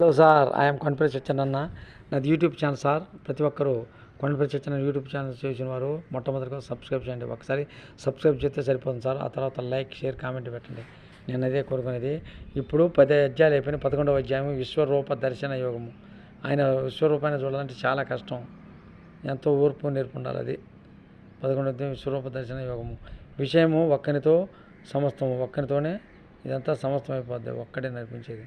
Hello sir I'm Kondapalli Satyananna నాది YouTube channel sir. ప్రతి ఒక్కరూ కొండపల్లి సత్యన యూట్యూబ్ ఛానల్ చూసిన వారు మొట్టమొదటిగా సబ్స్క్రైబ్ చేయండి. ఒకసారి సబ్స్క్రైబ్ చేస్తే సరిపోతుంది సార్. ఆ తర్వాత లైక్ షేర్ కామెంట్ పెట్టండి. నేను అదే కోరుకునేది. ఇప్పుడు పది అధ్యాయాలు అయిపోయిన పదకొండవ అధ్యాయం విశ్వరూప దర్శన యోగము. ఆయన విశ్వరూపాన్ని చూడాలంటే చాలా కష్టం. ఎంతో ఓర్పు నేర్పు ఉండాలి అది. పదకొండవ అధ్యాయం విశ్వరూప దర్శన యోగము. విషయము ఒక్కనితో సమస్తము. ఒక్కనితోనే ఇదంతా సమస్తం అయిపోద్ది ఒక్కడే నడిపించేది.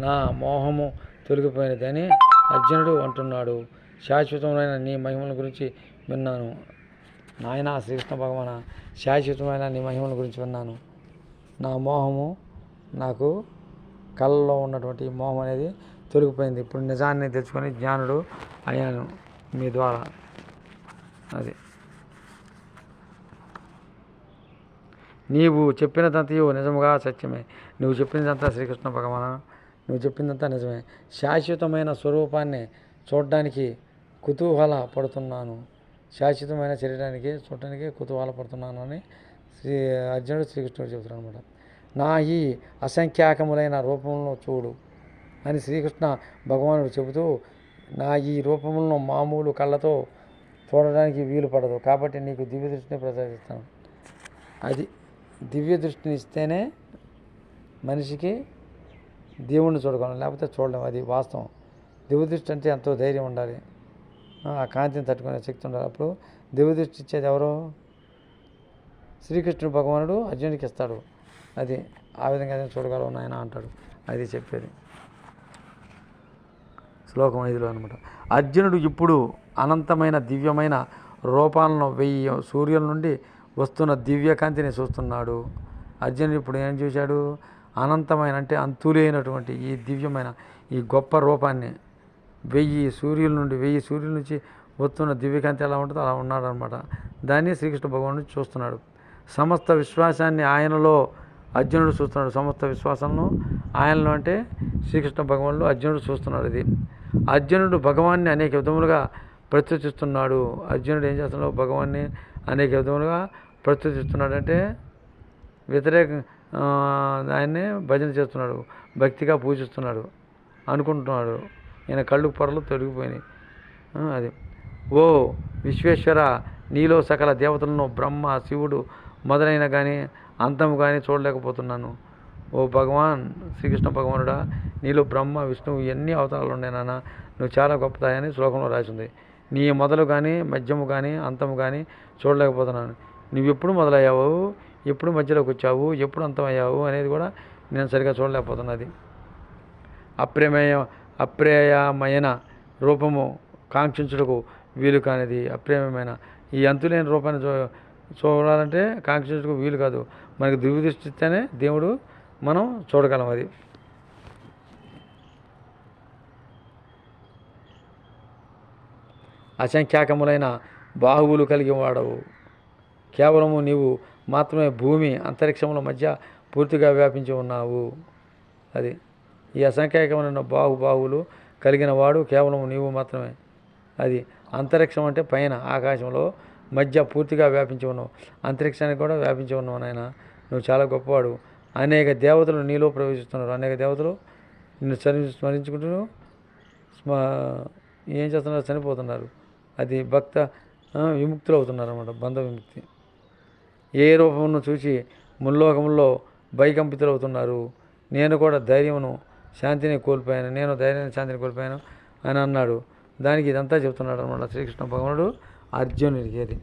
నా మోహము తొలగిపోయినదని అర్జునుడు అంటున్నాడు. శాశ్వతమైన నీ మహిమల గురించి విన్నాను. నాయన శ్రీకృష్ణ భగవాన శాశ్వతమైన నీ మహిమల గురించి విన్నాను. నా మోహము నాకు కళ్ళలో ఉన్నటువంటి మోహం అనేది తొలగిపోయింది. ఇప్పుడు నిజాన్ని తెచ్చుకొని జ్ఞానుడు అయ్యాను మీ ద్వారా. అది. నీవు చెప్పినదంతయు నిజముగా సత్యమే. నువ్వు చెప్పినదంతా శ్రీకృష్ణ భగవాన్? నువ్వు చెప్పిందంతా నిజమే. శాశ్వతమైన స్వరూపాన్ని చూడడానికి కుతూహల పడుతున్నాను. శాశ్వతమైన శరీరానికి చూడటానికి కుతూహల పడుతున్నాను అని శ్రీ అర్జునుడు శ్రీకృష్ణుడు చెబుతున్నాడు అనమాట నా ఈ అసంఖ్యాకములైన రూపంలో చూడు అని శ్రీకృష్ణ భగవానుడు చెబుతూ నా ఈ రూపములను మామూలు కళ్ళతో చూడడానికి వీలు పడదు. కాబట్టి నీకు దివ్య దృష్టిని ప్రసాదిస్తాను. అది దివ్య దృష్టిని ఇస్తేనే మనిషికి దేవుణ్ణి చూడగలం లేకపోతే చూడలేం. అది వాస్తవం. దివ్య దృష్టి అంటే ఎంతో ధైర్యం ఉండాలి. ఆ కాంతిని తట్టుకునే శక్తి ఉండాలి. అప్పుడు దివ్య దృష్టి ఇచ్చేది ఎవరో? శ్రీకృష్ణుడు భగవానుడు అర్జునుడికి ఇస్తాడు. అది ఆ విధంగా నేను చూడగలవు నాయన అంటాడు. అది చెప్పేది. శ్లోకం ఐదులో అనమాట అర్జునుడు ఇప్పుడు అనంతమైన దివ్యమైన రూపాలను వెయ్యి సూర్యుల నుండి వస్తున్న దివ్యకాంతిని చూస్తున్నాడు. అర్జునుడు ఇప్పుడు ఏం చూశాడు? అనంతమైన అంటే అంతులేనటువంటి ఈ దివ్యమైన ఈ గొప్ప రూపాన్ని వెయ్యి సూర్యుల నుండి వెయ్యి సూర్యుల నుంచి వస్తున్న దివ్యకాంతి ఎలా ఉంటుందో అలా ఉన్నాడు అనమాట దాన్ని శ్రీకృష్ణ భగవానుడు చూస్తున్నాడు. సమస్త విశ్వాసాన్ని ఆయనలో అర్జునుడు చూస్తున్నాడు. సమస్త విశ్వాసంను ఆయనలో అంటే శ్రీకృష్ణ భగవానుడు అర్జునుడు చూస్తున్నాడు ఇది. అర్జునుడు భగవాన్ని అనేక విధములుగా ప్రత్యుతిస్తున్నాడు అర్జునుడు ఏం చేస్తున్నాడు? భగవాన్ని అనేక విధములుగా ప్రత్యుతిస్తున్నాడు అంటే వ్యతిరేక ఆయన్నే భజన చేస్తున్నాడు. భక్తిగా పూజిస్తున్నాడు. అనుకుంటున్నాడు. ఈయన కళ్ళు పొరలు తొలగిపోయినాయి అది. ఓ విశ్వేశ్వర నీలో సకల దేవతలను బ్రహ్మ శివుడు మొదలైన కానీ అంతం కానీ చూడలేకపోతున్నాను. ఓ భగవాన్ శ్రీకృష్ణ భగవానుడా నీలో బ్రహ్మ విష్ణువు ఎన్ని అవతారాలు ఉన్నాయి నాన్న. నువ్వు చాలా గొప్పదాయని శ్లోకంలో రాసింది. నీ మొదలు కానీ మధ్యము కానీ అంతము కానీ చూడలేకపోతున్నాను. నువ్వెప్పుడు మొదలయ్యావు? ఎప్పుడు మధ్యలోకి వచ్చావు? ఎప్పుడు అంతమయ్యావు? అనేది కూడా నేను సరిగా చూడలేకపోతున్నది. అప్రమేయ అప్రేయమైన రూపము కాంక్షించుటకు వీలు కానిది. అప్రేమమైన ఈ అంతులేని రూపాన్ని చూ చూడాలంటే కాంక్షించుటకు వీలు కాదు. మనకి దివ్యదృష్టితేనే దేవుడు మనం చూడగలం అది. అసంఖ్యాకములైన బాహువులు కలిగి వాడవు. కేవలము నీవు మాత్రమే భూమి అంతరిక్షముల మధ్య పూర్తిగా వ్యాపించి ఉన్నావు. అది ఈ అసంఖ్యాకమైన బాహుబాహువులు కలిగిన వాడు కేవలం నీవు మాత్రమే. అది అంతరిక్షం అంటే పైన ఆకాశంలో మధ్య పూర్తిగా వ్యాపించి ఉన్నావు. అంతరిక్షానికి కూడా వ్యాపించి ఉన్నావు నాయన. నువ్వు చాలా గొప్పవాడు. అనేక దేవతలు నీలో ప్రవేశిస్తున్నారు. అనేక దేవతలు నిన్ను స్మరి స్మరించుకుంటూ స్మ ఏం చేస్తున్నారు? చనిపోతున్నారు. అది భక్త విముక్తులు అవుతున్నారు అన్నమాట బంధ విముక్తి. ఏ రూపమును చూసి ముల్లోకముల్లో భయకంపితులవుతున్నారు. నేను కూడా ధైర్యమును శాంతిని కోల్పోయాను. నేను ధైర్యాన్ని శాంతిని కోల్పోయాను అని అన్నాడు. దానికి ఇదంతా చెప్తున్నాడు అనమాట శ్రీకృష్ణ భగవానుడు అర్జునుడికి అది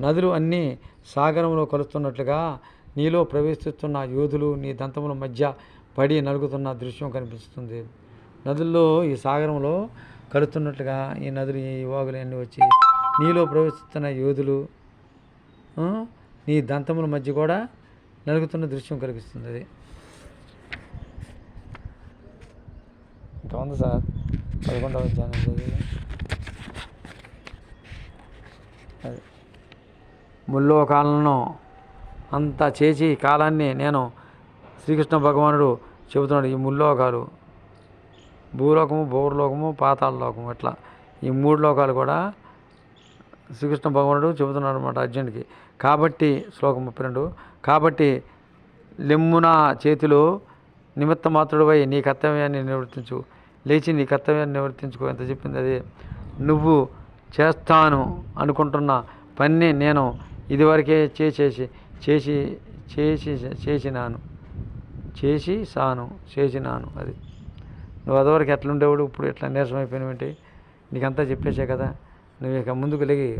నదులు అన్నీ సాగరంలో కలుస్తున్నట్లుగా నీలో ప్రవేశిస్తున్న యోధులు నీ దంతముల మధ్య పడి నలుగుతున్న దృశ్యం కనిపిస్తుంది. నదుల్లో ఈ సాగరంలో కలుస్తున్నట్లుగా ఈ నదులు ఈ వాగులు అన్నీ వచ్చి నీలో ప్రవేశిస్తున్న యోధులు నీ దంతముల మధ్య కూడా నలుగుతున్న దృశ్యం కనిపిస్తుంది అది. ఇంకా ఉంది సార్. పదకొండవ అధ్యాయం అది అది. ముల్లోకాలను అంతా చేసి కాలాన్ని నేను శ్రీకృష్ణ భగవానుడు చెబుతున్నాడు ఈ ముల్లోకాలు. భూలోకము భూర్లోకము పాతాళ లోకము ఇట్లా ఈ మూడు లోకాలు కూడా శ్రీకృష్ణ భగవానుడు చెబుతున్నాడు అనమాట అర్జునుడికి కాబట్టి శ్లోకం ముప్పై రెండు కాబట్టి లెమ్మున చేతిలో నిమిత్త మాత్రుడివై నీ కర్తవ్యాన్ని నిర్వర్తించు. లేచి నీ కర్తవ్యాన్ని నివర్తించుకో ఎంత చెప్పింది అది? నువ్వు చేస్తాను అనుకుంటున్న పని నేను ఇదివరకే చేసేసి చేసి చేసి చేసినాను. చేసి సాను చేసినాను అది. నువ్వు అదివరకు ఎట్లుండేవాడు? ఇప్పుడు ఎట్లా నీరసం అయిపోయినవేంటి? నీకంతా చెప్పేసే కదా. నువ్వు ఇక ముందుకు లేగి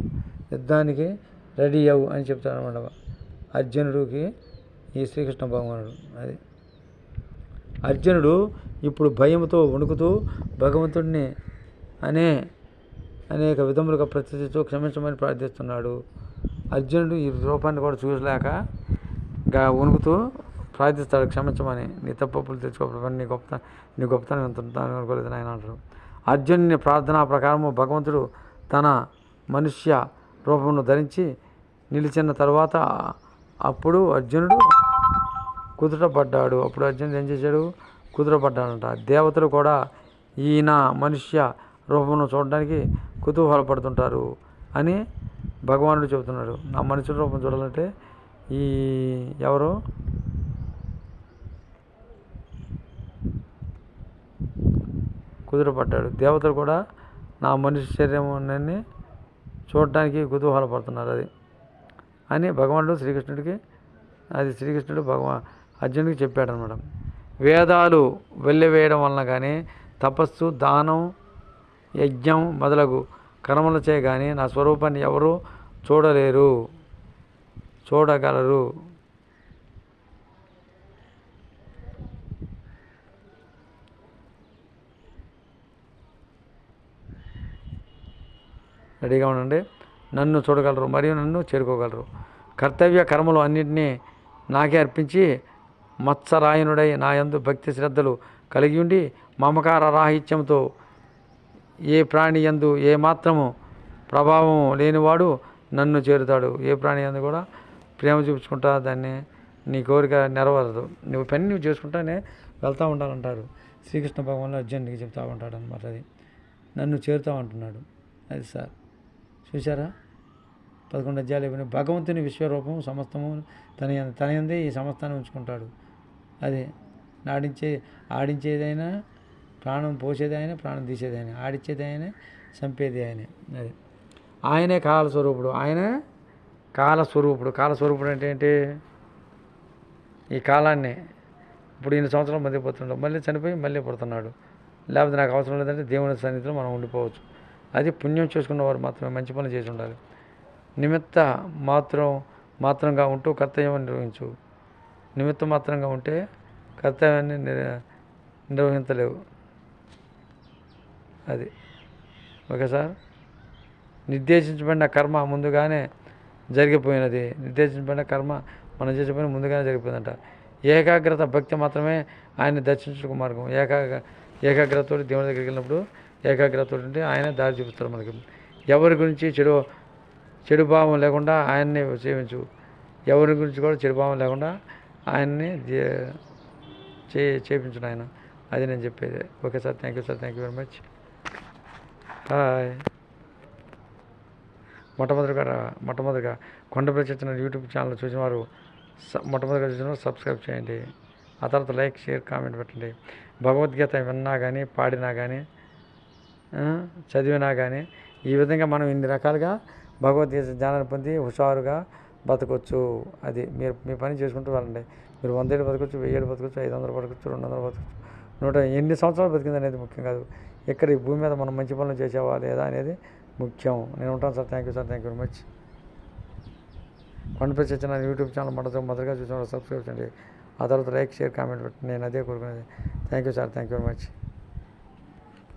యుద్ధానికి రెడీ అవ్వు అని చెప్తాను అనమాట అర్జునుడికి ఈ శ్రీకృష్ణ భగవానుడు. అది. అర్జునుడు ఇప్పుడు భయంతో వణుకుతూ భగవంతుడిని అనే అనేక విధములుగా ప్రతిస్తూ క్షమించమని ప్రార్థిస్తున్నాడు. అర్జునుడు ఈ రూపాన్ని కూడా చూసలేక గా వణుకుతూ ప్రార్థిస్తాడు క్షమించమని. నీ తప్పప్పులు తెచ్చుకోకపోతే నీ గొప్ప నీ గొప్పతనం ఎంత అనుకోలేదు ఆయన అంటారు. అర్జునుని ప్రార్థన ప్రకారము భగవంతుడు తన మనుష్య రూపమును ధరించి నిలిచిన తర్వాత అప్పుడు అర్జునుడు కుదుటపడ్డాడు. అప్పుడు అర్జునుడు ఏం చేశాడు? కుదుటపడ్డాడంట. దేవతలు కూడా ఈయన మనుష్య రూపమును చూడడానికి కుతూహలపడుతుంటారు అని భగవానుడు చెబుతున్నాడు. నా మనుషుల రూపం చూడాలంటే ఈ ఎవరు? కుదురపడ్డాడు దేవతలు కూడా నా మనిషి శరీరం చూడటానికి కుతూహలపడుతున్నారు. అది అని భగవానుడు శ్రీకృష్ణుడికి అది శ్రీకృష్ణుడు భగవా అర్జునుడికి చెప్పాడు అనమాట వేదాలు వెళ్ళివేయడం వలన కానీ తపస్సు దానం యజ్ఞం మొదలగు కర్మలచే కానీ నా స్వరూపాన్ని ఎవరూ చూడలేరు చూడగలరు. రెడీగా ఉండండి. నన్ను చూడగలరు మరియు నన్ను చేరుకోగలరు. కర్తవ్య కర్మలు అన్నింటినీ నాకే అర్పించి మత్సరాయనుడై నా యందు భక్తి శ్రద్ధలు కలిగి ఉండి మమకార రాహిత్యంతో ఏ ప్రాణి యందు ఏ మాత్రము ప్రభావం లేనివాడు నన్ను చేరుతాడు. ఏ ప్రాణి ఎందు కూడా ప్రేమ చూపించుకుంటా దాన్ని నీ కోరిక నెరవేరదు. నువ్వు పని నువ్వు చేసుకుంటానే వెళ్తూ ఉంటానంటారు శ్రీకృష్ణ భగవాన్ అర్జునుడికి చెప్తా ఉంటాడు అనమాట అది. నన్ను చేరుతామంటున్నాడు అది సార్. చూసారా పదకొండు అధ్యాయులు ఇవ్వని భగవంతుని విశ్వరూపం సమస్తము తన తనయందే ఈ సమస్తాన్ని ఉంచుకుంటాడు. అది నాడించే ఆడించేదైనా ప్రాణం పోసేదైనా ఆయన ప్రాణం తీసేది ఆయన ఆయనే చంపేది ఆయనే అది ఆయనే కాల స్వరూపుడు ఆయన కాల స్వరూపుడు కాల స్వరూపుడు అంటే ఏంటి? ఈ కాలాన్ని. ఇప్పుడు ఇన్ని సంవత్సరాలు మధ్య పోతున్నాడు మళ్ళీ చనిపోయి మళ్ళీ పుడుతున్నాడు. లేకపోతే నాకు అవసరం లేదంటే దేవుని సన్నిధిలో మనం ఉండిపోవచ్చు. అది పుణ్యం చేసుకున్న వారు మాత్రమే. మంచి పనులు చేసి ఉండాలి. నిమిత్త మాత్రం మాత్రంగా ఉంటూ కర్తవ్యం నిర్వహించు. నిమిత్త మాత్రంగా ఉంటే కర్తవ్యాన్ని నిర్వహించలేవు. అది. Okay sir? నిర్దేశించబడిన కర్మ ముందుగానే జరిగిపోయినది. నిర్దేశించబడిన కర్మ మనం చేసే పని ముందుగానే జరిగిపోయిందంట. ఏకాగ్రత భక్తి మాత్రమే ఆయన్ని దర్శించడానికి మార్గం. ఏకాగ్ర ఏకాగ్రతతో దేవుని దగ్గరికి వెళ్ళినప్పుడు ఏకాగ్రతతో ఉంటే ఆయన దారి చూపిస్తారు మనకి. ఎవరి గురించి చెడు చెడు భావం లేకుండా ఆయన్ని సేవించు. ఎవరి గురించి కూడా చెడు భావం లేకుండా ఆయన్ని చే చేపించును ఆయన అది నేను చెప్పేది. Okay sir thank you sir thank you very much. Hi. మొట్టమొదటిగా మొట్టమొదటిగా కొండపల్లి చెట్టిన యూట్యూబ్ ఛానల్ చూసిన వారు మొట్టమొదటిగా చూసిన వారు సబ్స్క్రైబ్ చేయండి. ఆ తర్వాత లైక్ షేర్ కామెంట్ పెట్టండి. భగవద్గీత విన్నా కానీ పాడినా కానీ చదివినా కానీ ఈ విధంగా మనం ఇన్ని రకాలుగా భగవద్గీత జ్ఞానాన్ని పొంది హుషారుగా బతకొచ్చు. అది మీరు మీ పని చేసుకుంటూ వెళ్ళండి. మీరు వంద ఏళ్ళు బతకొచ్చు వెయ్యి ఏళ్ళు బతకొచ్చు ఐదు వందలు బతకొచ్చు రెండు వందలు బతకొచ్చు. నూట ఎన్ని సంవత్సరాలు బతికింది అనేది ముఖ్యం కాదు. ఇక్కడ ఈ భూమి మీద మనం మంచి పనులు చేసేవా లేదా అనేది ముఖ్యం. నేను ఉంటాను sir. Thank you sir. Thank you very much. కొండపై చచ్చిన యూట్యూబ్ ఛానల్ మొదట మొదటగా చూసిన సబ్స్క్రైబ్ చేయండి. ఆ తర్వాత లైక్ షేర్ కామెంట్ పెట్టండి. నేను అదే కోరుకునేది. Thank you sir. Thank you very much.